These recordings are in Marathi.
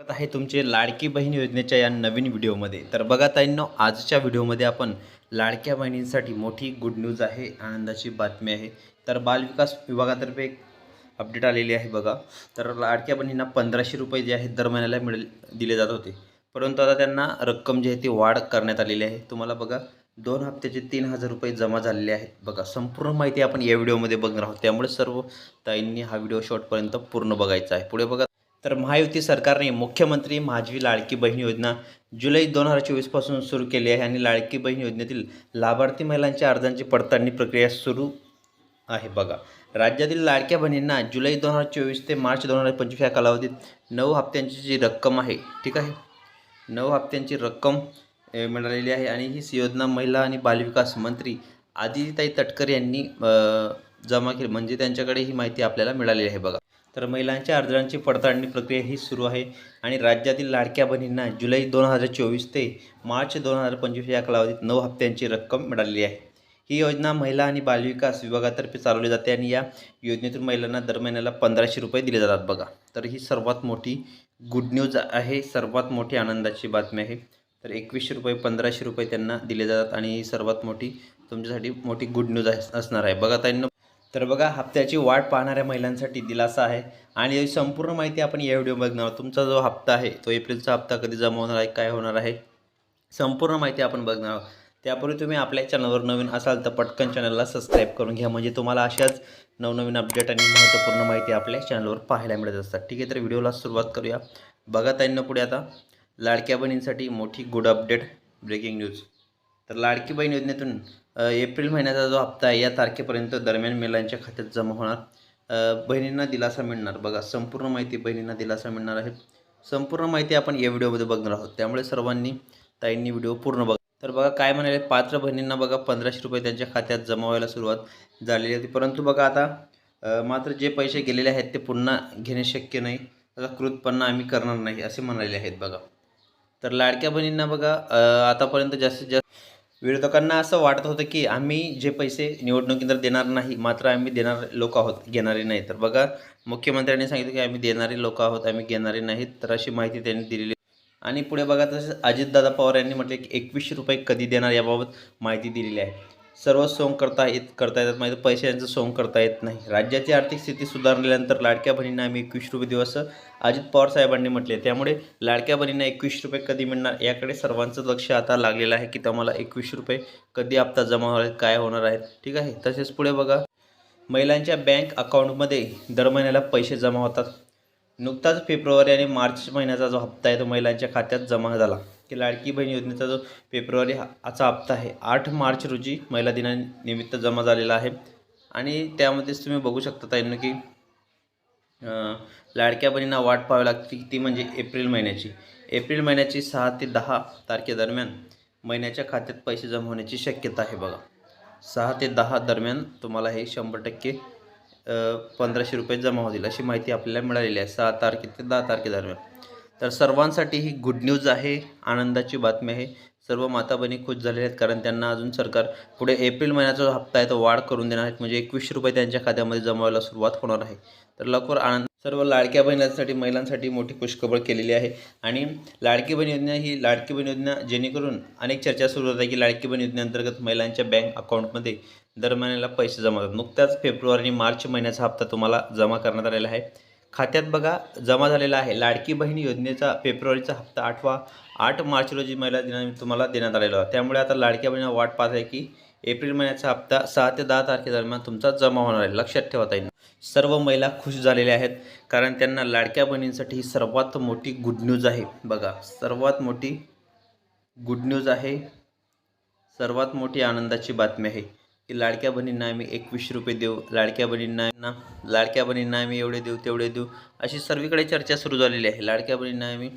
स्वागत आहे तुमचे लाडकी बहीण योजनेच्या या नवीन व्हिडिओमध्ये. तर बघा ताईंनो आजच्या व्हिडिओमध्ये आपण लाडक्या बहिणींसाठी मोठी गुड न्यूज आहे आनंदाची बातमी आहे. तर बालविकास विभागातर्फे एक अपडेट आलेली आहे बघा. तर लाडक्या बहिणींना पंधराशे रुपये जे आहेत दर महिन्याला मिळेल दिले जात होते. परंतु आता त्यांना रक्कम जी आहे ती वाढ करण्यात आलेली आहे. तुम्हाला बघा दोन हप्त्याचे तीन हजार रुपये जमा झालेले आहेत. बघा संपूर्ण माहिती आपण या व्हिडिओमध्ये बघणार आहोत. त्यामुळे सर्व ताईंनी हा व्हिडिओ शॉर्टपर्यंत पूर्ण बघायचा आहे. पुढे बघा. तर महायुती सरकारने मुख्यमंत्री माझी लाडकी बहीण योजना जुलै दोन हजार चोवीसपासून सुरू केली आहे आणि लाडकी बहीण योजनेतील लाभार्थी महिलांच्या अर्जांची पडताळणी प्रक्रिया सुरू आहे. बघा राज्यातील लाडक्या बहिणींना जुलै दोन हजार चोवीस ते मार्च दोन हजार पंचवीस या कालावधीत नऊ हप्त्यांची जी रक्कम आहे ठीक आहे? नऊ हप्त्यांची रक्कम मिळालेली आहे आणि ही योजना महिला आणि बालविकास मंत्री आदितीताई तटकर यांनी जमा केली. म्हणजे त्यांच्याकडे ही माहिती आपल्याला मिळालेली आहे. बघा तर महिलांच्या अर्जांची पडताळणी प्रक्रिया ही सुरू आहे आणि राज्यातील लाडक्या बहिणींना जुलै दोन हजार चोवीस ते मार्च दोन हजार पंचवीस या कालावधीत नऊ हप्त्यांची रक्कम मिळालेली आहे. ही योजना महिला आणि बालविकास विभागातर्फे चालवली जाते आणि या योजनेतून महिलांना दर महिन्याला पंधराशे रुपये दिले जातात बघा. तर ही सर्वात मोठी गुड न्यूज आहे सर्वात मोठी आनंदाची बातमी आहे. तर एकवीसशे रुपये पंधराशे रुपये त्यांना दिले जातात आणि ही सर्वात मोठी तुमच्यासाठी मोठी गुड न्यूज असणार आहे. बघा त्यांना तर बघा हप्त्याची वाट पाहणाऱ्या महिलांसाठी दिलासा आहे. आणि संपूर्ण माहिती आपण या व्हिडिओ बघणार तुमचा जो हप्ता आहे तो एप्रिलचा हप्ता कधी जमा होणार आहे काय होणार आहे संपूर्ण माहिती आपण बघणार आहोत. त्यापूर्वी तुम्ही आपल्या चॅनलवर नवीन असाल तर पटकन चॅनलला सबस्क्राईब करून घ्या. म्हणजे तुम्हाला अशाच नवनवीन अपडेट आणि महत्त्वपूर्ण माहिती आपल्या चॅनलवर पाहायला मिळत असतात. ठीक आहे तर व्हिडिओला सुरुवात करूया. बघा त्यांना पुढे आता. लाडक्या बहिणींसाठी मोठी गुड अपडेट ब्रेकिंग न्यूज तर लाडकी बहीण योजनेतून एप्रिल महिन्याचा जो हप्ता आहे या तारखेपर्यंत दरम्यान महिलांच्या खात्यात जमा होणार. बहिणींना दिलासा मिळणार. बघा संपूर्ण माहिती बहिणींना दिलासा मिळणार आहे. संपूर्ण माहिती आपण या व्हिडिओमध्ये बघणार आहोत. त्यामुळे सर्वांनी ताईंनी व्हिडिओ पूर्ण बघा. तर बघा काय म्हणाले? पात्र बहिणींना बघा पंधराशे रुपये त्यांच्या खात्यात जमा व्हायला सुरुवात झालेली होती. परंतु बघा आता मात्र जे पैसे गेलेले आहेत ते पुन्हा घेणे शक्य नाही. त्याचा कृतपणा आम्ही करणार नाही असे म्हणाले आहेत बघा. तर लाडक्या बहिणींना बघा आतापर्यंत जास्तीत जास्त विरोधकांना असं वाटत होतं की आम्ही जे पैसे निवडणुकीनंतर देणार नाही मात्र आम्ही देणार लोक आहोत घेणारे नाही. तर बघा मुख्यमंत्र्यांनी सांगितलं की आम्ही देणारे लोक आहोत आम्ही घेणारे नाहीत तर अशी माहिती त्यांनी दिलेली. आणि पुढे बघा तसेच अजितदादा पवार यांनी म्हटले की एकवीसशे रुपये कधी देणार याबाबत माहिती दिलेली आहे. सर्व सोंग करता येत करता येतात. म्हणजे पैशांचं सोंग करता येत नाही. राज्याची आर्थिक स्थिती सुधारल्यानंतर लाडक्या बहिणींना आम्ही एकवीस रुपये दिवस अजित पवार साहेबांनी म्हटले. त्यामुळे लाडक्या बहिणींना एकवीस रुपये कधी मिळणार? याकडे सर्वांचं लक्ष आता लागलेलं आहे की तुम्हाला एकवीस रुपये कधी हप्ता जमा होईल काय होणार आहेत ठीक आहे? तसेच पुढे बघा. महिलांच्या बँक अकाउंटमध्ये दर महिन्याला पैसे जमा होतात. नुकताच फेब्रुवारी आणि मार्च महिन्याचा जो हप्ता आहे तो महिलांच्या खात्यात जमा झाला. की लाडकी बहीण योजनेचा जो फेब्रुवारी हाचा हप्ता आहे आठ मार्च रोजी महिला दिनानिमित्त जमा झालेला आहे. आणि त्यामध्येच तुम्ही बघू शकता ताईंनो की लाडक्या बहिणींना वाट पाहावी लागते ती म्हणजे एप्रिल महिन्याची. एप्रिल महिन्याची सहा ते दहा तारखेदरम्यान महिन्याच्या खात्यात पैसे जमा होण्याची शक्यता आहे बघा. सहा ते दहा दरम्यान तुम्हाला हे शंभर टक्के पंधराशे रुपये जमा होतील अशी माहिती आपल्याला मिळालेली आहे सहा तारखे ते दहा तारखेदरम्यान तर सर्वांसाठी ही गुड न्यूज आहे आनंदाची बातमी आहे. सर्व माता बहिणी खुश झालेल्या आहेत कारण त्यांना अजून सरकार पुढे एप्रिल महिन्याचा जो हप्ता आहे तो वाढ करून देणार आहेत. म्हणजे एकवीसशे रुपये त्यांच्या खात्यामध्ये जमा व्हायला सुरुवात होणार आहे. तर लवकर आनंद सर्व लाडक्या बहिणींसाठी महिलांसाठी मोठी खुशखबर केलेली आहे. आणि लाडकी बहीण योजना ही लाडकी बहीण योजना जेणेकरून अनेक चर्चा सुरू होत आहे की लाडकी बहीण योजनेअंतर्गत महिलांच्या बँक अकाउंटमध्ये दर महिन्याला पैसे जमा होतात. नुकत्याच फेब्रुवारी आणि मार्च महिन्याचा हप्ता तुम्हाला जमा करण्यात आलेला आहे. खात्यात बघा जमा झालेला आहे. लाडकी बहीण योजनेचा फेब्रुवारीचा हप्ता आठवा आठ मार्च रोजी महिला दिनानिमित्त तुम्हाला देण्यात आलेला आहे त्यामुळे आता लाडक्या बहिणीला वाट पाहत आहे की एप्रिल महिन्याचा हप्ता सहा ते दहा तारखेदरम्यान तुमचा जमा होणार आहे. लक्षात ठेवता येईल सर्व महिला खुश झालेल्या आहेत कारण त्यांना लाडक्या बहिणींसाठी ही सर्वात मोठी गुड न्यूज आहे. बघा सर्वात मोठी गुड न्यूज आहे सर्वात मोठी आनंदाची बातमी आहे. की लाडक्या बहिणींना आम्ही एकवीस रुपये देऊ लाडक्या बहिणींना लाडक्या बहिणींना आम्ही एवढे देऊ तेवढे देऊ अशी सर्वीकडे चर्चा सुरू झालेली आहे. लाडक्या बहिणींना आम्ही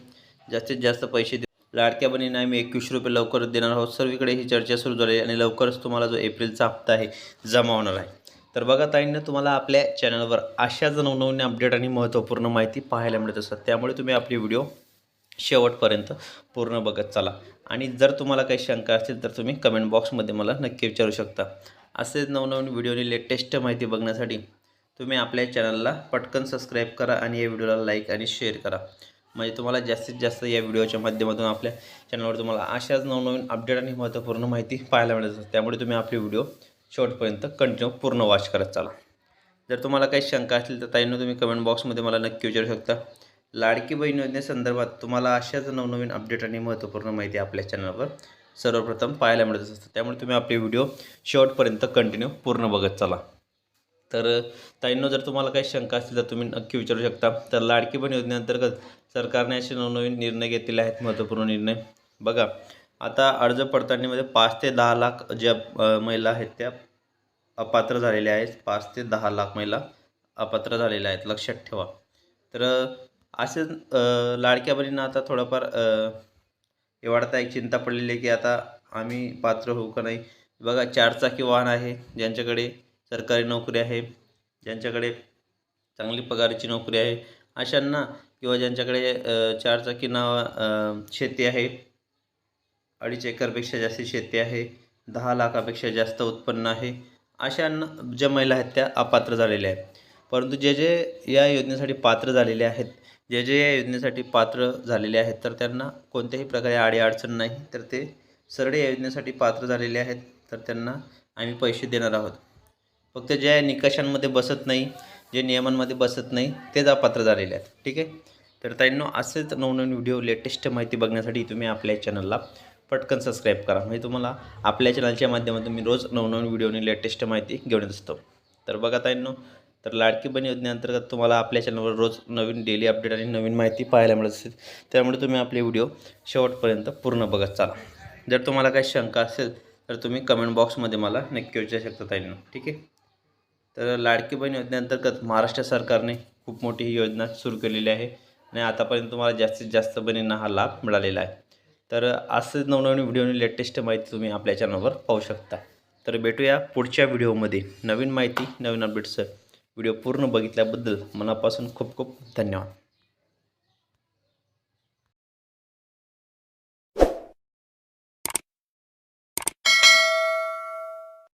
जास्तीत जास्त पैसे देऊ. लाडक्या बहिणींना आम्ही एकवीस रुपये लवकरच देणार आहोत. सर्वीकडे ही चर्चा सुरू झाली आहे आणि लवकरच तुम्हाला जो एप्रिलचा हप्ता आहे जमा होणार आहे. तर बघा ताईंना तुम्हाला आपल्या चॅनलवर अशाच नवनवीन अपडेट आणि महत्त्वपूर्ण माहिती पाहायला मिळत असतात. त्यामुळे तुम्ही आपली व्हिडिओ शेवटपर्यंत पूर्ण बघत चला. आणि जर तुम्हाला काही शंका असतील तर तुम्ही कमेंट बॉक्समध्ये मला नक्की विचारू शकता. असेच नवनवीन व्हिडिओनी लेटेस्ट माहिती बघण्यासाठी तुम्ही आपल्या चॅनलला पटकन सबस्क्राईब करा आणि या व्हिडिओला लाईक आणि शेअर करा. म्हणजे तुम्हाला जास्तीत जास्त या व्हिडिओच्या माध्यमातून आपल्या चॅनलवर तुम्हाला अशाच नवनवीन अपडेट आणि महत्त्वपूर्ण माहिती पाहायला मिळत असते त्यामुळे तुम्ही आपले व्हिडिओ शेवटपर्यंत कंटिन्यू पूर्ण वॉच करत चाला. जर तुम्हाला काही शंका असतील तर ताईंना तुम्ही कमेंट बॉक्समध्ये मला नक्की विचारू शकता. लाडकी बहीण योजनेसंदर्भात तुम्हाला अशाच नवनवीन अपडेट आणि महत्त्वपूर्ण माहिती आपल्या चॅनलवर सर्वप्रथम पाहायला मिळत असतं. त्यामुळे तुम्ही आपले व्हिडिओ शेवटपर्यंत कंटिन्यू पूर्ण बघत चला. तर ताईंनो जर तुम्हाला काही शंका असतील तर तुम्ही नक्की विचारू शकता. तर लाडकी बहीण योजनेअंतर्गत सरकारने असे नवनवीन निर्णय घेतलेले आहेत महत्त्वपूर्ण निर्णय. बघा आता अर्ज पडताळणीमध्ये पाच ते दहा लाख ज्या महिला आहेत त्या अपात्र झालेल्या आहेत. पाच ते दहा लाख महिला अपात्र झालेल्या आहेत. लक्षात ठेवा. तर असेच लाडक्या बहिणींना आता थोडंफार एवढा एक चिंता पडलेली आहे की आता आम्ही पात्र होऊ का नाही. बघा चारचाकी वाहन आहे ज्यांच्याकडे सरकारी नोकरी आहे ज्यांच्याकडे चांगली पगाराची नोकरी आहे अशांना किंवा ज्यांच्याकडे चारचाकी नाव शेती आहे अडीच एकरपेक्षा जास्त शेती आहे दहा लाखापेक्षा जास्त उत्पन्न आहे अशांना ज्या महिला आहेत त्या अपात्र झालेल्या आहेत. परंतु जे जे या योजनेसाठी पात्र झालेले आहेत जे जे या योजनेसाठी पात्र झालेले आहेत तर त्यांना कोणत्याही प्रकारे अडीअडचण नाही तर ते सरळ या योजनेसाठी पात्र झालेले आहेत तर त्यांना आम्ही पैसे देणार आहोत. फक्त ज्या निकषांमध्ये बसत नाही जे नियमांमध्ये बसत नाही तेच अपात्र झालेले आहेत. ठीक आहे? तर ताईंनो असेच नवनवीन व्हिडिओ लेटेस्ट माहिती बघण्यासाठी तुम्ही आपल्या चॅनलला पटकन सबस्क्राईब करा. म्हणजे तुम्हाला आपल्या चॅनलच्या माध्यमातून मी रोज नवनवीन व्हिडिओने लेटेस्ट माहिती घेऊन येत असतो. तर बघा ताईंनो तर लाडकी बहीण योजनेअंतर्गत तुम्हाला आपल्या चॅनलवर रोज नवीन डेली अपडेट आणि नवीन माहिती पाहायला मिळत असते त्यामुळे तुम्ही आपले व्हिडिओ शेवटपर्यंत पूर्ण बघत चाला. जर तुम्हाला काही शंका असेल तर तुम्ही कमेंट बॉक्समध्ये मला नक्की विचारू शकता ताईंनो. ठीक आहे? तर लाडकी बहीण योजनेअंतर्गत महाराष्ट्र सरकारने खूप मोठी ही योजना सुरू केलेली आहे आणि आतापर्यंत तुम्हाला जास्तीत जास्त बहिणींना हा लाभ मिळालेला आहे. तर असंच नवनवीन व्हिडिओनी लेटेस्ट माहिती तुम्ही आपल्या चॅनलवर पाहू शकता. तर भेटूया पुढच्या व्हिडिओमध्ये. नवीन माहिती नवीन अपडेट्स व्हिडिओ पूर्ण बघितल्याबद्दल मनापासून खूप खूप धन्यवाद.